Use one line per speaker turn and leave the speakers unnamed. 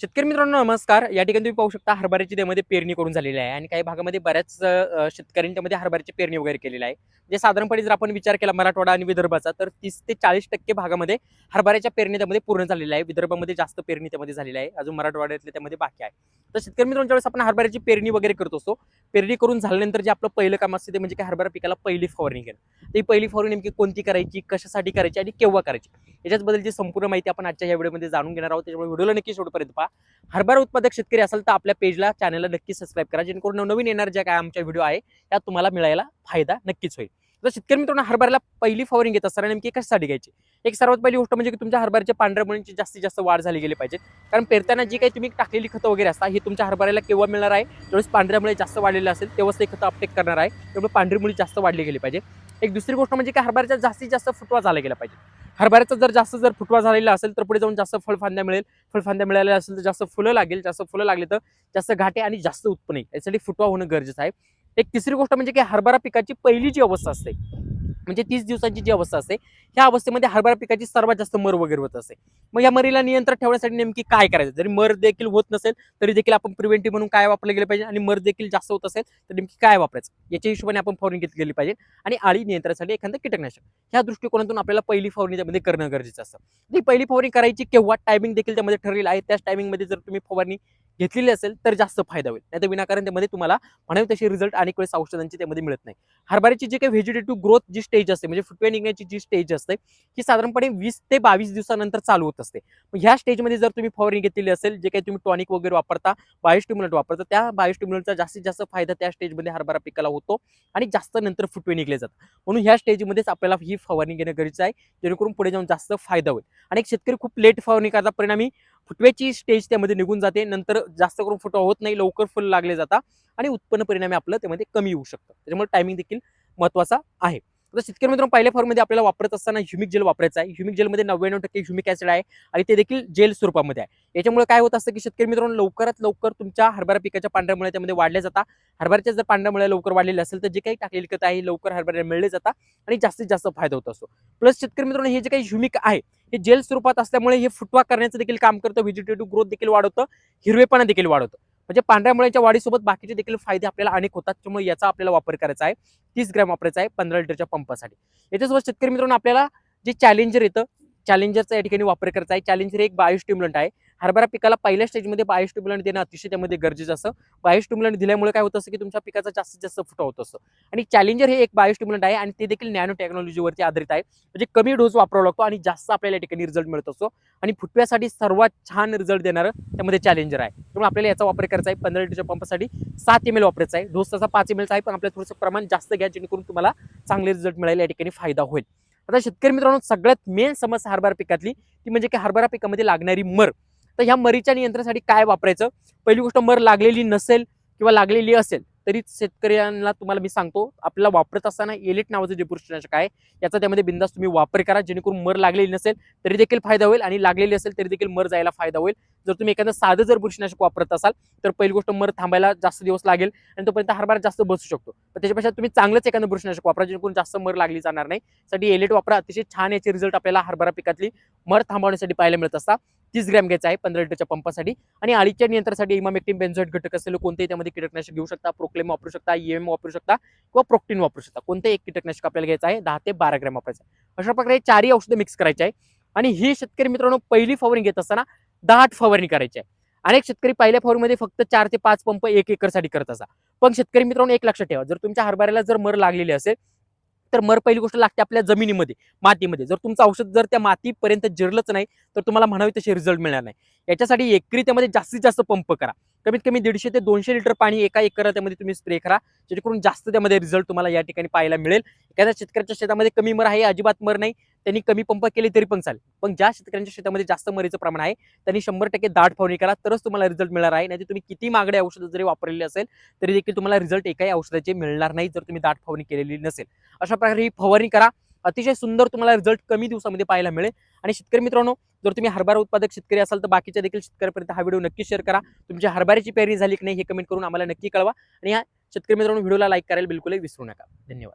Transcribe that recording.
शेतकरी मित्रांनो नमस्कार. या ठिकाणी तुम्ही पाहू शकता हरभऱ्याची त्यामध्ये पेरणी करून झालेली आहे आणि काही भागामध्ये बऱ्याच शेतकऱ्यांच्यामध्ये हरभऱ्याची पेरणी वगैरे केलेली आहे. म्हणजे साधारणपणे जर आपण विचार केला मराठवाडा आणि विदर्भाचा तर तीस ते चाळीस टक्के भागामध्ये हरभऱ्याच्या पेरणी त्यामध्ये पूर्ण झालेली आहे. विदर्भामध्ये जास्त पेरणी त्यामध्ये झालेली आहे. अजून मराठवाड्यातले त्यामध्ये बाकी आहे. तर शेतकरी मित्रांच्या वेळेस आपण हरभऱ्याची पेरणी वगैरे करत असतो पेरणी करून झाल्यानंतर जे आपलं पहिलं काम असते ते म्हणजे काय हरभरा पिकाला पहिली फवारणी घेणं. ती पहिली फवारणी नेमकी कोणती करायची कशासाठी करायची आणि केव्हा करायची? याच्याबद्दलची संपूर्ण माहिती आपण आजच्या या व्हिडिओमध्ये जाणून घेणार आहोत. त्याच्यामुळे व्हिडिओला नक्की शेवटपर्यंत पहा हरभरा उत्पादक शेतकरी असाल तर आपल्या पेजला चॅनलला नक्की सबस्क्राईब करा. जेणेकरून नवनवीन येणार ज्या काय आमच्या व्हिडिओ आहे त्या तुम्हाला मिळायला फायदा नक्कीच होईल. तर शेतकरी मित्रांनो हरभऱ्याला पहिली फवारणी घेत असताना नेमकी कशासाठी घ्यायची? एक सर्वात पहिली गोष्ट म्हणजे की तुमच्या हरभऱ्याच्या पांढऱ्या मुळींची जास्तीत जास्त वाढ झाली गेली पाहिजे. कारण पेरताना जी काही तुम्ही टाकलेली खतं वगैरे असतात ही तुमच्या हरभऱ्याला केव्हा मिळणार आहे? ज्यावेळेस पांढऱ्या मुळे जास्त वाढलेले असेल तेव्हाच ते खतं अपटेक करणार आहे. त्यामुळे पांढरी मुळी जास्त वाढली गेली पाहिजे. एक दुसरी गोष्ट म्हणजे की हरभऱ्याचा जास्तीत जास्त फुटवा झाला गेला पाहिजे. हरभऱ्याचा जर जास्त जर फुटवा झालेला असेल तर पुढे जाऊन जास्त फळफांद्या मिळेल. फळफांद्या मिळाल्या असेल तर जास्त फुलं लागेल जास्त फुलं लागले तर जास्त घाटे आणि जास्त उत्पन्न येईल. यासाठी फुटवा होणं गरजेचं आहे. एक तिसरी गोष्ट म्हणजे की हरभरा पिकाची पहिली जी अवस्था असते म्हणजे तीस दिवसांची जी अवस्था असते ह्या अवस्थेमध्ये हरभरा पिकाची सर्वात जास्त मर वगैरे होत असते. मग या मरीला नियंत्रण ठेवण्यासाठी नेमकी काय करायचं? जरी मर देखील होत नसेल तरी देखील आपण प्रिव्हेंटिव्ह म्हणून काय वापरलं गेलं पाहिजे आणि मर देखील जास्त होत असेल तर नेमकी काय वापरायचं? याच्या हिशोबाने आपण फवारणी घेतली गेली पाहिजे आणि आळी नियंत्रणासाठी एखादं कीटकनाशक. ह्या दृष्टिकोनातून आपल्याला पहिली फवारणी त्यामध्ये करणं गरजेचं असतं. पहिली फवारणी करायची केव्हा? टायमिंग देखील त्यामध्ये ठरलेलं आहे. त्याच टायमिंगमध्ये जर तुम्ही फवारणी घेतलेली असेल तर जास्त फायदा होईल. नाही तर विनाकारण त्यामध्ये तुम्हाला म्हणावे तसे रिझल्ट अनेक वेळेस औषधांची त्यामध्ये मिळत नाही. हरभऱ्याची जी काही व्हेजिटेटिव्ह ग्रोथ जी स्टेज असते म्हणजे फुटवे निघण्याची जी स्टेज असते ही साधारणपणे वीस ते बावीस दिवसानंतर चालू होत असते. मग ह्या स्टेजमध्ये जर तुम्ही फवारणी घेतलेली असेल जे काही तुम्ही टॉनिक वगैरे वापरता बायोस्टिम्युलंट वापरता त्या बायोस्टिम्युलंटचा जास्तीत जास्त फायदा त्या स्टेजमध्ये हरभरा पिकाला होतो आणि जास्त नंतर फुटवे निघले जातात. म्हणून ह्या स्टेजमध्येच आपल्याला ही फवारणी घेणं गरजेचं आहे जेणेकरून पुढे जाऊन जास्त फायदा होईल. आणि एक शेतकरी खूप लेट फवारणी करता परिणामी फुटव्याची स्टेज त्यामध्ये निघून जाते. नंतर जास्त करून फुटवा होत नाही लवकर फुल लागले जातात आणि उत्पन्न परिणामी आपलं त्यामध्ये कमी येऊ शकतं त्याच्यामुळे टायमिंग देखील महत्त्वाचा आहे. आता शेतकरी मित्रांनो पहिल्या फॉर्ममध्ये आपल्याला वापरत असताना ह्युमिक जेल वापरायचं आहे. ह्युमिक जेलमध्ये नव्याण्णव टक्के ह्युमिक ॲसिड आहे आणि ते देखील जेल स्वरूपामध्ये आहे. याच्यामुळे काय होत असतं की शेतकरी मित्रांनो लवकरात लवकर तुमच्या हरभरा पिकाच्या पांढऱ्या मुळे त्यामध्ये वाढल्या जातात. हरभऱ्याच्या जर पांढऱ्या मुळे लवकर वाढलेले असेल तर जे काही टाकलेली खत आहे लवकर हरभऱ्या मिळले जातात आणि जास्तीत जास्त फायदा होत असतो. प्लस शेतकरी मित्रांनो हे जे काही ह्युमिक आहे हे जेल स्वरूपात असल्यामुळे हे फुटवा करण्याचं देखील काम करतं. व्हेजिटेटिव्ह ग्रोथ देखील वाढवतं. हिरवेपणा देखील वाढवतं. म्हणजे पांढऱ्या मुळ्याच्या वाढीसोबत बाकीचे देखील फायदे आपल्याला अनेक होतात. त्यामुळे याचा आपल्याला वापर करायचा आहे. तीस ग्रॅम वापरायचा आहे पंधरा लिटरच्या पंपासाठी. याच्यासोबत शेतकरी मित्रांनो आपल्याला जे चॅलेंजर येतं चॅलेंजरचा या ठिकाणी वापर करायचा आहे. चॅलेंजर हे एक बायोस्टिम्युलंट आहे. हरभरा पिकाला पहिल्या स्टेजमध्ये बायोस्टिम्युलंट देणं अतिशय त्यामध्ये गरजेचं असतं. बायोस्टिम्युलंट दिल्यामुळे काय होतं असं की तुमच्या पिकाचा जास्तीत जास्त फुटा होत असतो. आणि चॅलेंजर हे एक बायोस्टिम्युलंट आहे आणि ते देखील नॅनो टेक्नॉलॉजीवरती आधारित आहे. म्हणजे कमी डोस वापरावा लागतो आणि जास्त आपल्याला या ठिकाणी रिझल्ट मिळत असतो. आणि फुटव्यासाठी सर्वात छान रिझल्ट देणारं त्यामध्ये चॅलेंजर आहे. त्यामुळे आपल्याला याचा वापर करायचा आहे. पंधरा लिटरच्या पंपासाठी सात एम एल वापरायचा आहे. डोस तसा पाच एम एलचा आहे पण आपल्याला थोडंसं प्रमाण जास्त घ्या जेणेकरून तुम्हाला चांगले रिझल्ट मिळायला या ठिकाणी फायदा होईल. आता शेतकरी मित्रांनो सगळ्यात मेन समस्या हरभरा पिकातली ती म्हणजे की हरभरा पिकामध्ये लागणारी मर. तर ह्या मरीच्या नियंत्रणासाठी काय वापरायचं? पहिली गोष्ट मर लागलेली नसेल किंवा लागलेली असेल तरी शेतकऱ्यांना तुम्हाला मी सांगतो आपल्याला वापरत असताना एलिट नावाचं जे बुरशीनाशक आहे याचा त्यामध्ये बिंदास तुम्ही वापर करा जेणेकरून मर लागलेली नसेल तरी देखील फायदा होईल आणि लागलेली असेल तरी देखील मर जायला फायदा होईल. जर तुम्ही एखादं साधं जर बुरशीनाशक वापरत असाल तर पहिली गोष्ट मर थांबायला जास्त दिवस लागेल आणि तोपर्यंत हरभरा जास्त बसू शकतो. पण त्याच्यापेक्षा तुम्ही चांगलंच एखादं बुरशीनाशक वापरा जेणेकरून जास्त मर लागली जाणार नाही. साठी एलिट वापरा अतिशय छान याचे रिझल्ट आपल्याला हरभरा पिकातली मर थांबवण्यासाठी पाहायला मिळत असतात. तीस ग्रॅम घ्यायचा आहे पंधरा लिटरच्या पंपासाठी. आणि आळीच्या नियंत्रणासाठी इमामेक्टिन बेन्झोएट घटक असलेलं कोणतेही त्यामध्ये कीटकनाशक घेऊ शकता प्रोक्लेम वापरू शकता ईएम वापरू शकता किंवा प्रोक्टीन वापरू शकता. कोणते एक कीटकनाशक आपल्याला घ्यायचं आहे दहा ते बारा ग्रॅम वापरायचं आहे. अशा प्रकारे चारही औषधं मिक्स करायचे आहे. आणि ही शेतकरी मित्रांनो पहिली फवारणी घेत असताना दाट फवारणी करायची आहे. अनेक शेतकरी पहिल्या फवारणीमध्ये फक्त चार ते पाच पंप एक एकरसाठी करत असा पण शेतकरी मित्रांनो एक लक्षात ठेवा. जर तुमच्या हरभऱ्याला जर मर लागलेली असेल तर मर पहिली गोष्ट लागते आपल्या जमिनीमध्ये मातीमध्ये. जर तुमचं औषध जर त्या मातीपर्यंत जिरलंच नाही तर तुम्हाला म्हणावे तसे रिझल्ट मिळणार नाही. याच्यासाठी एकरी त्यामध्ये जास्तीत जास्त पंप करा. कमीत कमी दीडशे ते दोनशे लिटर पाणी एका एकर त्यामध्ये तुम्ही स्प्रे करा. जेणेकरून जास्त त्यामध्ये रिझल्ट तुम्हाला या ठिकाणी पाहायला मिळेल. एखाद्या शेतकऱ्याच्या शेतामध्ये कमी मर आहे अजिबात मर नाही. त्यांनी कमी पंप केले तरी पण चालेल. पण ज्या शेतकऱ्यांच्या शेतामध्ये जास्त मरीचं प्रमाण आहे त्यांनी शंभर टक्के दाट फवारणी करा. तरच तुम्हाला रिझल्ट मिळणार आहे. नाही तुम्ही किती मागडे औषधं जरी वापरलेली असेल तरी देखील तुम्हाला रिझल्ट एकाही औषधाचे मिळणार नाही जर तुम्ही दाट फवारणी केलेली नसेल. अशा प्रकारे ही फवारणी करा. अतिशय सुंदर तुम्हाला रिझल्ट कमी दिवसामध्ये पाहायला मिळेल. आणि शेतकरी मित्रांनो जर तुम्ही हरभरा उत्पादक शेतकरी असाल तर बाकीच्या देखील शेतकऱ्यापर्यंत हा व्हिडिओ नक्की शेअर करा. तुमच्या हरभऱ्याची पेरणी झाली की नाही हे कमेंट करून आम्हाला नक्की कळवा. आणि या शेतकरी मित्रांनो व्हिडिओला लाईक करायला बिलकुलही विसरू नका. धन्यवाद.